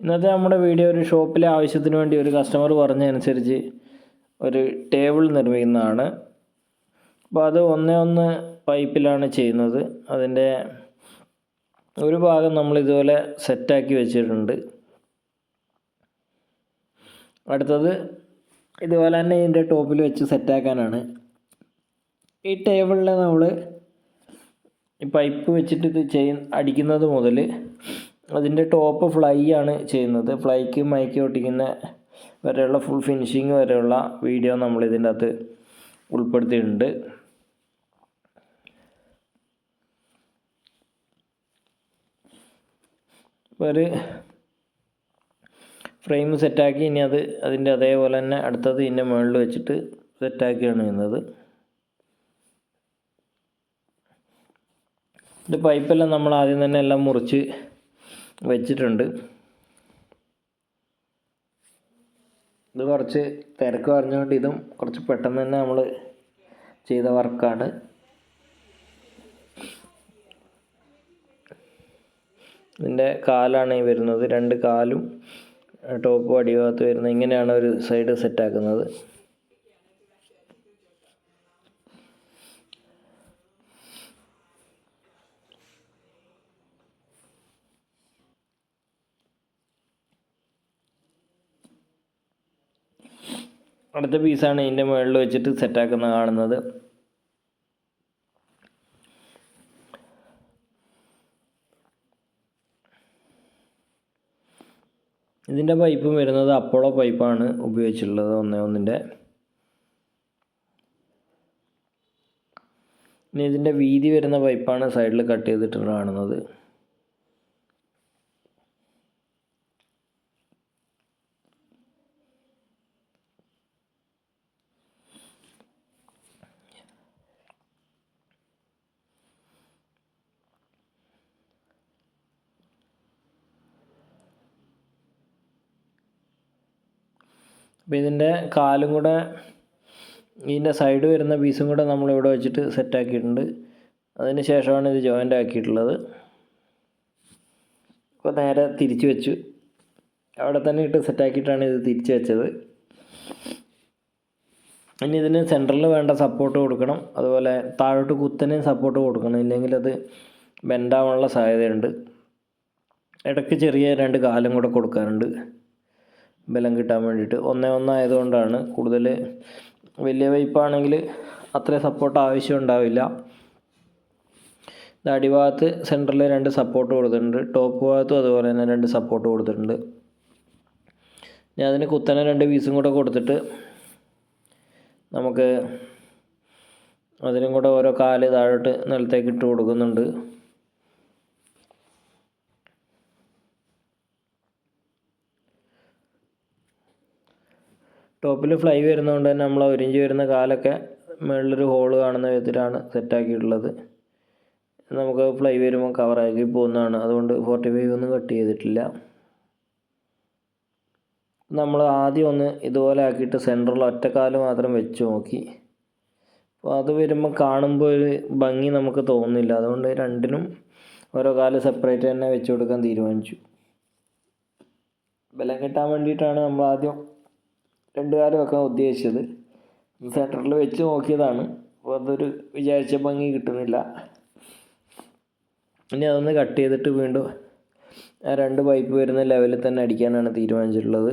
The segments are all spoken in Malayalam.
ഇന്നത്തെ നമ്മുടെ വീഡിയോ ഒരു ഷോപ്പിലെ ആവശ്യത്തിന് വേണ്ടി ഒരു കസ്റ്റമർ പറഞ്ഞതനുസരിച്ച് ഒരു ടേബിൾ നിർമ്മിക്കുന്നതാണ്. അപ്പോൾ അത് ഒന്നേ ഒന്ന് പൈപ്പിലാണ് ചെയ്യുന്നത്. അതിന്റെ ഒരു ഭാഗം നമ്മൾ ഇതുപോലെ സെറ്റാക്കി വെച്ചിട്ടുണ്ട്. അടുത്തത് ഇതുപോലെ തന്നെ ഇതിന്റെ ടോപ്പിൽ വെച്ച് സെറ്റാക്കാനാണ് ഈ ടേബിളിൽ നമ്മൾ ഈ പൈപ്പ് വെച്ചിട്ട് ഇത് ചെയ്യ അടിക്കുന്നത് മുതൽ അതിന്റെ ടോപ്പ് ഫ്ലൈ ആണ് ചെയ്യുന്നത്. ഫ്ലൈക്ക് മൈക്ക് ഒട്ടിക്കുന്ന വരെയുള്ള ഫുൾ ഫിനിഷിങ് വരെയുള്ള വീഡിയോ നമ്മൾ ഇതിന്റെ അകത്ത് ഉൾപ്പെടുത്തിയിട്ടുണ്ട്. ഒരു ഫ്രെയിം സെറ്റാക്കി ഇനി അത് അതിന്റെ അതേപോലെ തന്നെ അടുത്തത് ഇതിന്റെ മുകളിൽ വെച്ചിട്ട് സെറ്റാക്കിയാണ് ചെയ്യുന്നത്. ഇത് പൈപ്പെല്ലാം നമ്മൾ ആദ്യം തന്നെ എല്ലാം മുറിച്ച് വെച്ചിട്ടുണ്ട്. ഇത് കുറച്ച് തിരക്ക് പറഞ്ഞുകൊണ്ട് ഇതും കുറച്ച് പെട്ടെന്ന് തന്നെ നമ്മൾ ചെയ്ത വർക്കാണ്. ഇതിന്റെ കാലാണ് ഈ വരുന്നത്. രണ്ട് കാലും ടോപ്പ് അടിഭാഗത്ത് വരുന്നത്. ഇങ്ങനെയാണ് ഒരു സൈഡ് സെറ്റാക്കുന്നത്. അടുത്ത പീസാണ് ഇതിന്റെ മുകളിൽ വെച്ചിട്ട് സെറ്റാക്കുന്ന കാണുന്നത്. ഇതിന്റെ പൈപ്പും വരുന്നത് അപ്പോളോ പൈപ്പാണ് ഉപയോഗിച്ചിട്ടുള്ളത് ഒന്നേ ഒന്നിന്റെ. ഇനി ഇതിന്റെ വീതി വരുന്ന പൈപ്പാണ് സൈഡിൽ കട്ട് ചെയ്തിട്ട് കാണുന്നത്. അപ്പോൾ ഇതിന്റെ കാലും കൂടെ ഇതിന്റെ സൈഡ് വരുന്ന പീസും കൂടെ നമ്മൾ ഇവിടെ വെച്ചിട്ട് സെറ്റാക്കിയിട്ടുണ്ട് അതിന് ശേഷമാണ് ഇത് ജോയിന്റ് ആക്കിയിട്ടുള്ളത്. അപ്പോൾ നേരെ തിരിച്ചു വെച്ചു. അവിടെ തന്നെ ഇട്ട് സെറ്റാക്കിയിട്ടാണ് ഇത് തിരിച്ചു വെച്ചത്. ഇനി ഇതിന് സെന്ററിൽ വേണ്ട സപ്പോർട്ട് കൊടുക്കണം. അതുപോലെ താഴോട്ട് കുത്തനെയും സപ്പോർട്ട് കൊടുക്കണം. ഇല്ലെങ്കിൽ അത് ബെൻഡാവാനുള്ള സാധ്യതയുണ്ട്. ഇടയ്ക്ക് ചെറിയ രണ്ട് കാലും കൂടെ കൊടുക്കാറുണ്ട്. ബലം കിട്ടാൻ വേണ്ടിയിട്ട്. ഒന്നേ ഒന്നായതുകൊണ്ടാണ് കൂടുതൽ വലിയ പൈപ്പാണെങ്കിൽ അത്ര സപ്പോർട്ട് ആവശ്യം ഉണ്ടാവില്ല. അടിഭാഗത്ത് സെന്ററിൽ രണ്ട് സപ്പോർട്ട് കൊടുത്തിട്ടുണ്ട്. ടോപ്പ് ഭാഗത്തും അതുപോലെ തന്നെ രണ്ട് സപ്പോർട്ട് കൊടുത്തിട്ടുണ്ട്. ഞാൻ അതിന് കുത്തനെ രണ്ട് പീസും കൂടെ കൊടുത്തിട്ട് നമുക്ക് അതിനും കൂടെ ഓരോ കാൽ താഴോട്ട് നിലത്തേക്ക് ഇട്ട് കൊടുക്കുന്നുണ്ട്. ടോപ്പിൽ ഫ്ലൈ വരുന്നതുകൊണ്ട് തന്നെ നമ്മൾ ഒരിഞ്ച് വരുന്ന കാലൊക്കെ മുകളിലൊരു ഹോൾ കാണുന്ന വിധത്തിലാണ് സെറ്റാക്കിയിട്ടുള്ളത് നമുക്ക് ഫ്ലൈ വരുമ്പോൾ കവറാക്കി പോകുന്നതാണ്. അതുകൊണ്ട് ഫോർട്ടി ഫൈവ് ഒന്നും കട്ട് ചെയ്തിട്ടില്ല. നമ്മൾ ആദ്യം ഒന്ന് ഇതുപോലെ ആക്കിയിട്ട് സെന്ററിൽ ഒറ്റക്കാൽ മാത്രം വെച്ച് നോക്കി. അപ്പോൾ അത് വരുമ്പോൾ കാണുമ്പോൾ ഒരു ഭംഗി നമുക്ക് തോന്നുന്നില്ല. അതുകൊണ്ട് രണ്ടിനും ഓരോ കാൽ സെപ്പറേറ്റ് തന്നെ വെച്ച് കൊടുക്കാൻ തീരുമാനിച്ചു. ബലം കിട്ടാൻ വേണ്ടിയിട്ടാണ് നമ്മൾ ആദ്യം രണ്ട് വെക്കാൻ ഉദ്ദേശിച്ചത് സെന്ററിൽ വെച്ച് നോക്കിയതാണ്. അപ്പോൾ അതൊരു വിചാരിച്ച ഭംഗി കിട്ടുന്നില്ല. ഇനി അതൊന്ന് കട്ട് ചെയ്തിട്ട് വീണ്ടും ആ രണ്ട് പൈപ്പ് വരുന്ന ലെവലിൽ തന്നെ അടിക്കാനാണ് തീരുമാനിച്ചിട്ടുള്ളത്.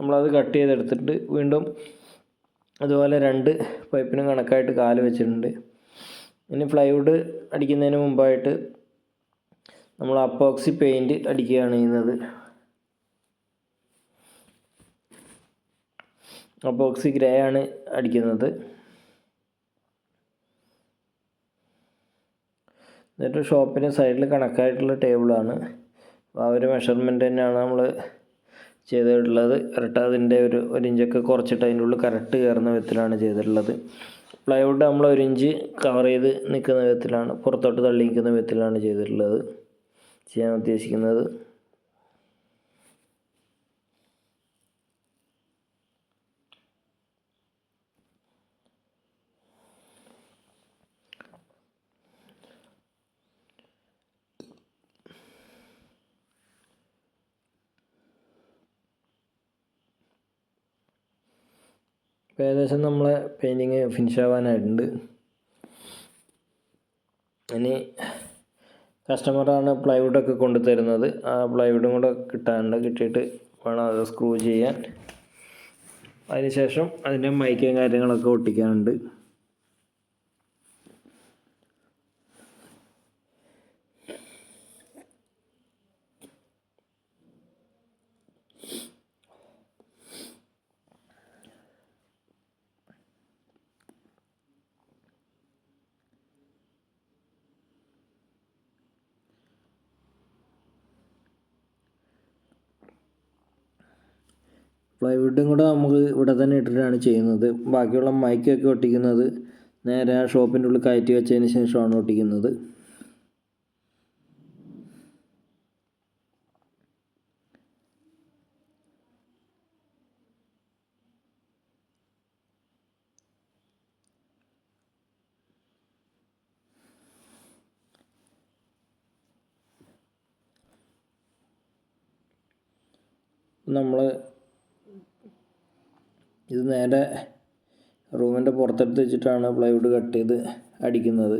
നമ്മളത് കട്ട് ചെയ്തെടുത്തിട്ട് വീണ്ടും അതുപോലെ രണ്ട് പൈപ്പിനും കണക്കായിട്ട് കാൽ വെച്ചിട്ടുണ്ട്. ഇനി പ്ലൈവുഡ് അടിക്കുന്നതിന് മുമ്പായിട്ട് നമ്മൾ അപ്പോക്സി പെയിന്റ് അടിക്കുകയാണ് ചെയ്യുന്നത്. അപ്പോക്സി ഗ്രേ ആണ് അടിക്കുന്നത്. എന്നിട്ട് ഷോപ്പിന് സൈഡിൽ കണക്കായിട്ടുള്ള ടേബിളാണ് ആ ഒരു മെഷർമെന്റ് തന്നെയാണ് നമ്മൾ ചെയ്തിട്ടുള്ളത്. കറക്റ്റ് അതിന്റെ ഒരു ഒരു ഇഞ്ചൊക്കെ കുറച്ചിട്ട് അതിന്റെ ഉള്ളിൽ കറക്റ്റ് കയറുന്ന വിധത്തിലാണ് ചെയ്തിട്ടുള്ളത്. പ്ലൈവുഡ് നമ്മൾ ഒരു ഇഞ്ച് കവർ ചെയ്ത് നിൽക്കുന്ന വിധത്തിലാണ് പുറത്തോട്ട് തള്ളി നിൽക്കുന്ന വിധത്തിലാണ് ചെയ്തിട്ടുള്ളത്. ചെയ്യാൻ ഉദ്ദേശിക്കുന്നത്. ഏകദേശം നമ്മളെ പെയിന്റിങ് ഫിനിഷ് ആവാനായിട്ടുണ്ട്. ഇനി കസ്റ്റമറാണ് പ്ലൈവുഡൊക്കെ കൊണ്ടു തരുന്നത് ആ പ്ലൈവുഡും കൂടെ കിട്ടാനുണ്ട്. കിട്ടിയിട്ട് വേണം അത് സ്ക്രൂ ചെയ്യാൻ. അതിനുശേഷം അതിന്റെ മൈക്കും കാര്യങ്ങളൊക്കെ ഒട്ടിക്കാനുണ്ട്. പ്ലൈവുഡും കൂടെ നമുക്ക് ഇവിടെ തന്നെ ഇട്ടിട്ടാണ് ചെയ്യുന്നത്. ബാക്കിയുള്ള മൈക്കൊക്കെ ഒട്ടിക്കുന്നത് നേരെ ആ ഷോപ്പിന്റെ ഉള്ളിൽ കയറ്റി വെച്ചതിന് ശേഷമാണ് ഒട്ടിക്കുന്നത്. നമ്മൾ ഇത് നേരെ റൂമിന്റെ പുറത്തെടുത്ത് വെച്ചിട്ടാണ് പ്ലൈവുഡ് കട്ട് ചെയ്ത് അടിക്കുന്നത്.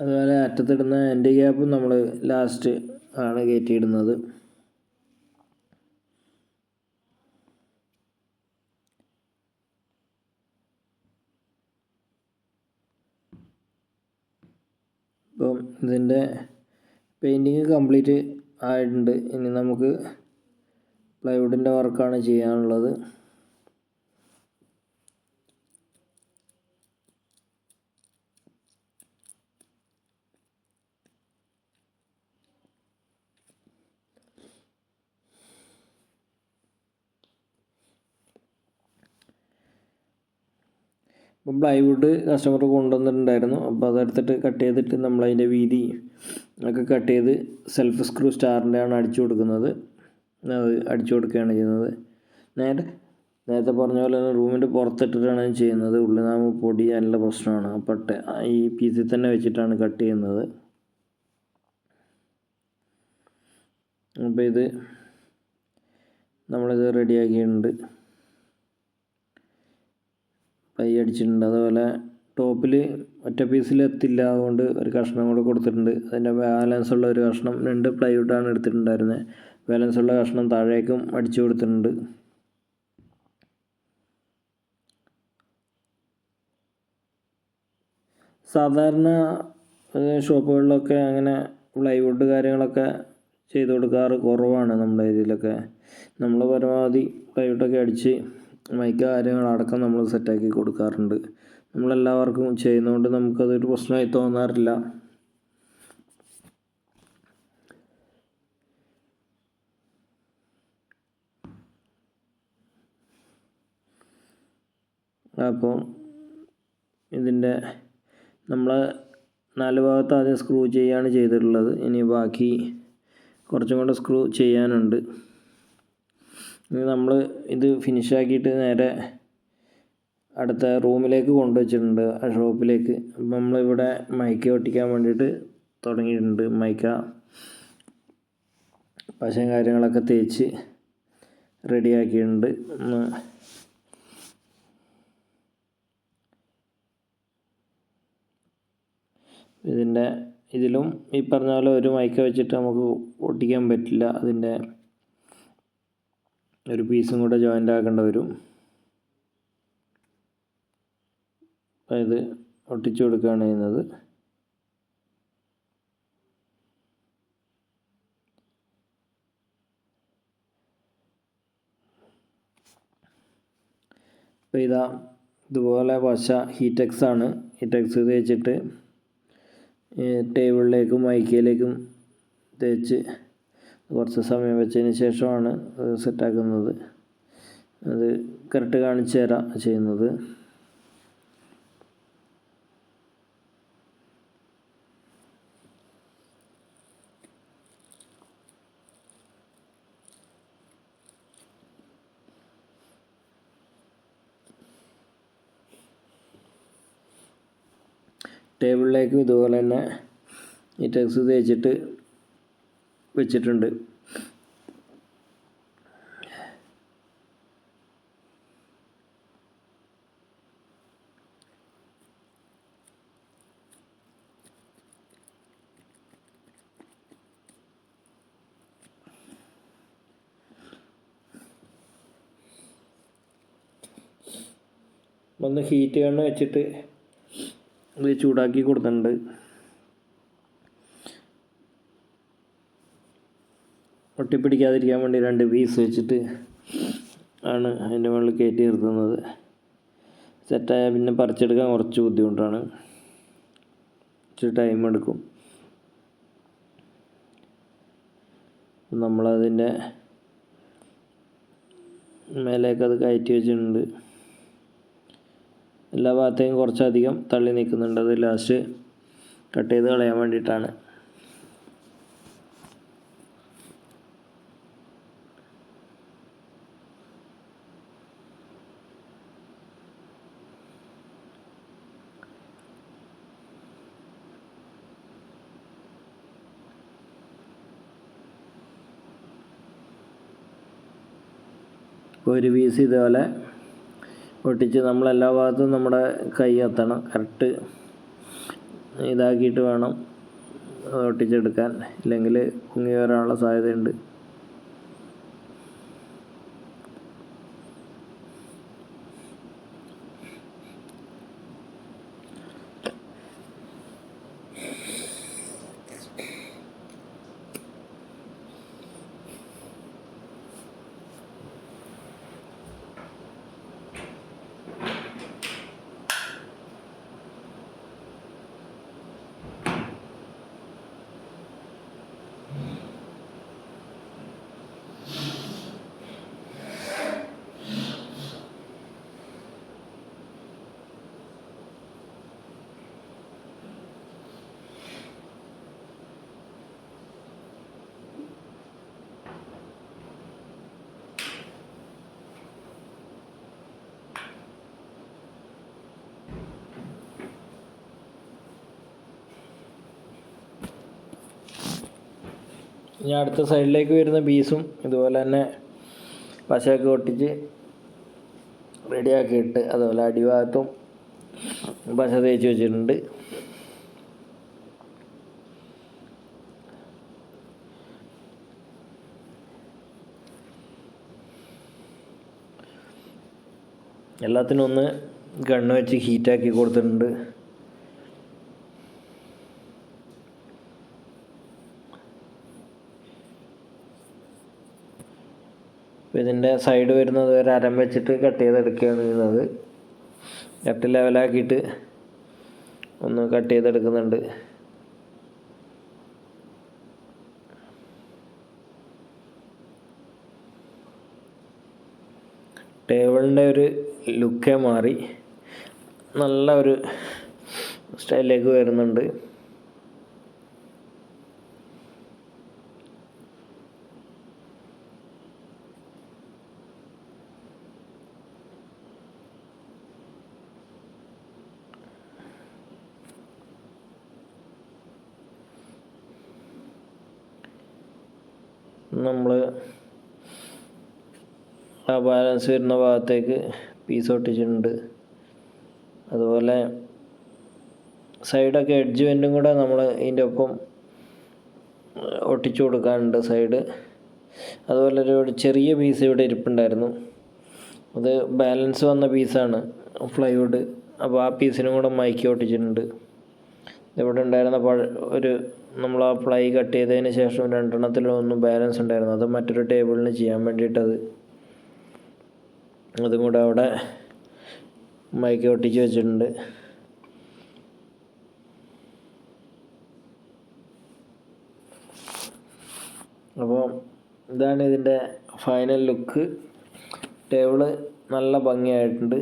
അതുപോലെ അറ്റത്തിടുന്ന എന്റെ ഗ്യാപ്പും നമ്മൾ ലാസ്റ്റ് ആണ് കയറ്റിയിടുന്നത്. അപ്പം ഇതിന്റെ പെയിന്റിങ് കംപ്ലീറ്റ് ആയിട്ടുണ്ട്. ഇനി നമുക്ക് പ്ലൈവുഡിന്റെ വർക്കാണ് ചെയ്യാനുള്ളത്. ഇപ്പം പ്ലൈവുഡ് കസ്റ്റമർ കൊണ്ടുവന്നിട്ടുണ്ടായിരുന്നു. അപ്പോൾ അതെടുത്തിട്ട് കട്ട് ചെയ്തിട്ട് നമ്മളതിന്റെ വീതി ഒക്കെ കട്ട് ചെയ്ത് സെൽഫ് സ്ക്രൂ സ്റ്റാറിന്റെ ആണ് അടിച്ചു കൊടുക്കുന്നത്. അത് അടിച്ചു കൊടുക്കുകയാണ് ചെയ്യുന്നത്. നേരെ നേരത്തെ പറഞ്ഞ പോലെ തന്നെ റൂമിന്റെ പുറത്തിട്ടിട്ടാണ് ചെയ്യുന്നത്. ഉള്ളിനാമ പൊടി നല്ല പ്രശ്നമാണ്. അപ്പട്ടെ ഈ പീസിൽ തന്നെ വെച്ചിട്ടാണ് കട്ട് ചെയ്യുന്നത്. അപ്പോൾ ഇത് നമ്മളിത് റെഡിയാക്കിയിട്ടുണ്ട് കൈ അടിച്ചിട്ടുണ്ട്. അതുപോലെ ടോപ്പിൽ ഒറ്റ പീസിൽ എത്തില്ല അതുകൊണ്ട് ഒരു കഷ്ണം കൂടെ കൊടുത്തിട്ടുണ്ട്. അതിന്റെ ബാലൻസ് ഉള്ള ഒരു കഷ്ണം രണ്ട് പ്ലൈവുഡാണ് എടുത്തിട്ടുണ്ടായിരുന്നത് ബാലൻസ് ഉള്ള കഷ്ണം താഴേക്കും അടിച്ചു കൊടുത്തിട്ടുണ്ട്. സാധാരണ ഷോപ്പുകളിലൊക്കെ അങ്ങനെ പ്ലൈവുഡ് കാര്യങ്ങളൊക്കെ ചെയ്ത് കൊടുക്കാറ് കുറവാണ് നമ്മുടെ ഏരിയയിലൊക്കെ. നമ്മൾ പരമാവധി പ്ലൈവുഡൊക്കെ അടിച്ച് മൈക്ക കാര്യങ്ങളടക്കം നമ്മൾ സെറ്റാക്കി കൊടുക്കാറുണ്ട്. നമ്മളെല്ലാവർക്കും ചെയ്യുന്നതുകൊണ്ട് നമുക്കതൊരു പ്രശ്നമായി തോന്നാറില്ല. അപ്പോൾ ഇതിന്റെ നമ്മൾ നാല് ഭാഗത്ത് ആദ്യം സ്ക്രൂ ചെയ്യാണ് ചെയ്തിട്ടുള്ളത്. ഇനി ബാക്കി കുറച്ചും കൂടെ സ്ക്രൂ ചെയ്യാനുണ്ട്. ഇനി നമ്മൾ ഇത് ഫിനിഷാക്കിയിട്ട് നേരെ അടുത്ത റൂമിലേക്ക് കൊണ്ടുവച്ചിട്ടുണ്ട് ആ ഷോപ്പിലേക്ക് അപ്പം നമ്മളിവിടെ മൈക്ക ഒട്ടിക്കാൻ വേണ്ടിയിട്ട് തുടങ്ങിയിട്ടുണ്ട്. മൈക്ക പശയും കാര്യങ്ങളൊക്കെ തേച്ച് റെഡിയാക്കിയിട്ടുണ്ട് ഇതിന്റെ ഇതിലും ഈ പറഞ്ഞ പോലെ ഒരു മൈക്ക വെച്ചിട്ട് നമുക്ക് ഒട്ടിക്കാൻ പറ്റില്ല. അതിന്റെ ഒരു പീസും കൂടെ ജോയിന്റ് ആക്കേണ്ടി വരും. ഇത് ഒട്ടിച്ചു കൊടുക്കുകയാണ് ചെയ്യുന്നത്. അപ്പോൾ ഇതാ ഇതുപോലെ പശ ഹീറ്റെക്സ് ആണ്. ഹീറ്റെക്സ് തേച്ചിട്ട് ടേബിളിലേക്കും മൈക്കയിലേക്കും തേച്ച് കുറച്ച് സമയം വെച്ചതിന് ശേഷമാണ് സെറ്റാക്കുന്നത്. അത് കറക്റ്റ് കാണിച്ചു തരാം ചെയ്യുന്നത്. ടേബിളിലേക്കും ഇതുപോലെ തന്നെ ഈ ടെക്സ് തേച്ചിട്ട് വെച്ചിട്ടുണ്ട്. ഒന്ന് ഹീറ്റ് കണ്ണ് വെച്ചിട്ട് ഇത് ചൂടാക്കി കൊടുത്തിട്ടുണ്ട്. ഒട്ടിപ്പിടിക്കാതിരിക്കാൻ വേണ്ടി രണ്ട് പീസ് വെച്ചിട്ട് ആണ് അതിന്റെ മുകളിൽ കയറ്റി നിർത്തുന്നത്. സെറ്റായാൽ പിന്നെ പറിച്ചെടുക്കാൻ കുറച്ച് ബുദ്ധിമുട്ടാണ്. ഇച്ചിരി ടൈം എടുക്കും. നമ്മളതിന്റെ മേലേക്ക് അത് കയറ്റി വെച്ചിട്ടുണ്ട്. എല്ലാ ഭാഗത്തേക്കും കുറച്ചധികം തള്ളി നിൽക്കുന്നുണ്ട്. അത് ലാസ്റ്റ് കട്ട് ചെയ്ത് കളയാൻ വേണ്ടിയിട്ടാണ്. ഒരു പീസ് ഇതുപോലെ ഒട്ടിച്ച് നമ്മളെല്ലാ ഭാഗത്തും നമ്മുടെ കൈ എത്തണം. കറക്റ്റ് ഇതാക്കിയിട്ട് വേണം ഒട്ടിച്ചെടുക്കാൻ ഇല്ലെങ്കിൽ പൊങ്ങി വരാനുള്ള സാധ്യതയുണ്ട്. ഇനി അടുത്ത സൈഡിലേക്ക് വരുന്ന പീസും ഇതുപോലെ തന്നെ പശയൊക്കെ ഒട്ടിച്ച് റെഡിയാക്കിയിട്ട് അതുപോലെ അടിഭാഗത്തും പശ തേച്ച് വെച്ചിട്ടുണ്ട്. എല്ലാത്തിനും ഒന്ന് ഗണ്ണ് വെച്ച് ഹീറ്റാക്കി കൊടുത്തിട്ടുണ്ട്. അപ്പോൾ ഇതിന്റെ സൈഡ് വരുന്നത് ഒരു അരം വെച്ചിട്ട് കട്ട് ചെയ്തെടുക്കുകയാണ് ചെയ്യുന്നത്. കട്ട് ലെവലാക്കിയിട്ട് ഒന്ന് കട്ട് ചെയ്തെടുക്കുന്നുണ്ട്. ടേബിളിന്റെ ഒരു ലുക്കേ മാറി. നല്ല ഒരു സ്റ്റൈലിലേക്ക് വരുന്നുണ്ട്. നമ്മൾ ആ ബാലൻസ് വരുന്ന ഭാഗത്തേക്ക് പീസ് ഒട്ടിച്ചിട്ടുണ്ട്. അതുപോലെ സൈഡൊക്കെ എഡ്ജ് വെന്റും കൂടെ നമ്മൾ ഇതിന്റെ ഒപ്പം ഒട്ടിച്ചു കൊടുക്കാനുണ്ട് സൈഡ് അതുപോലെ ഒരു ചെറിയ പീസ് ഇവിടെ ഇരിപ്പുണ്ടായിരുന്നു. അത് ബാലൻസ് വന്ന പീസാണ് ഫ്ലൈവുഡ് അപ്പോൾ ആ പീസിനും കൂടെ മയക്കി ഒട്ടിച്ചിട്ടുണ്ട്. ഇവിടെ ഉണ്ടായിരുന്ന ഒരു നമ്മൾ ആ പ്ലൈ കട്ട് ചെയ്തതിന് ശേഷം രണ്ടെണ്ണത്തിലൊന്നും ബാലൻസ് ഉണ്ടായിരുന്നു. അത് മറ്റൊരു ടേബിളിന് ചെയ്യാൻ വേണ്ടിയിട്ടത്. അതും കൂടെ അവിടെ മൈക്ക് ഒട്ടിച്ച് വെച്ചിട്ടുണ്ട്. അപ്പോൾ ഇതാണ് ഇതിന്റെ ഫൈനൽ ലുക്ക് ടേബിൾ നല്ല ഭംഗിയായിട്ടുണ്ട്.